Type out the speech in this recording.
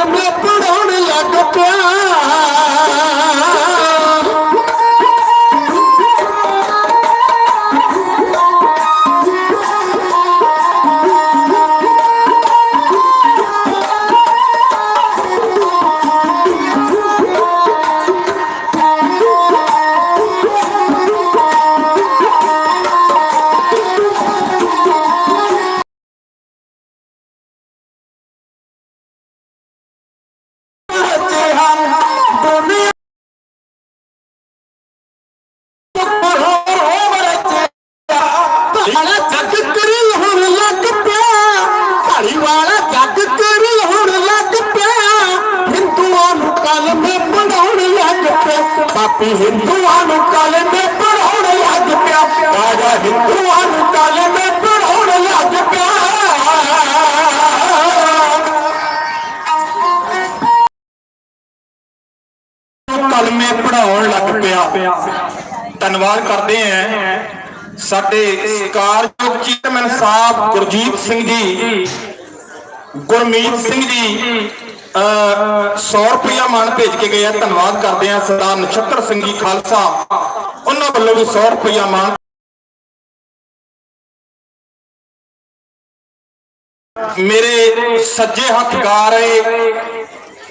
ਕਲਮੇ ਪੜਾਉਣ ਲੱਗ ਪਿਆ। ਢਾਲੀ ਵਾਲਾ ਜੱਗ ਕਰੀ ਹੁਣ ਲੱਗ ਪਿਆ। ਹਿੰਦੂਆਂ ਨੂੰ ਕਲਮੇ ਪੜਾਉਣ ਲੱਗ ਪਿਆ। ਪਾਪੀ ਹਿੰਦੂਆਂ ਨੂੰ ਕਲਮੇ ਪੜਾਉਣ ਲੱਗ ਪਿਆ। ਰਾਜਾ, ਹਿੰਦੂਆਂ ਨੂੰ ਕਲਮੇ ਪੜਾਉਣ ਲੱਗ ਪਿਆ। ਕਲਮੇ ਪੜਾਉਣ ਲੱਗ ਪਿਆ। ਧੰਨਵਾਦ ਕਰਦੇ ਆਂ ਸਾਡੇ ਸਤਿਕਾਰਯੋਗ ਚੇਅਰਮੈਨ ਸਾਹਿਬ ਗੁਰਜੀਤ ਸਿੰਘ ਜੀ। ਗੁਰਮੀਤ ਸਿੰਘ ਜੀ ਅ 100 ਰੁਪਇਆ ਮਾਨ ਭੇਜ ਕੇ ਗਏ ਆ। ਧੰਨਵਾਦ ਕਰਦੇ ਆ ਸਰਦਾਰ ਨਛੱਤਰ ਸਿੰਘ ਜੀ ਖਾਲਸਾ। ਉਹਨਾਂ ਵੱਲੋਂ ਵੀ 100 ਰੁਪਇਆ ਮਾਨ ਮੇਰੇ ਸੱਜੇ ਹੱਥ ਗਾ ਰਹੇ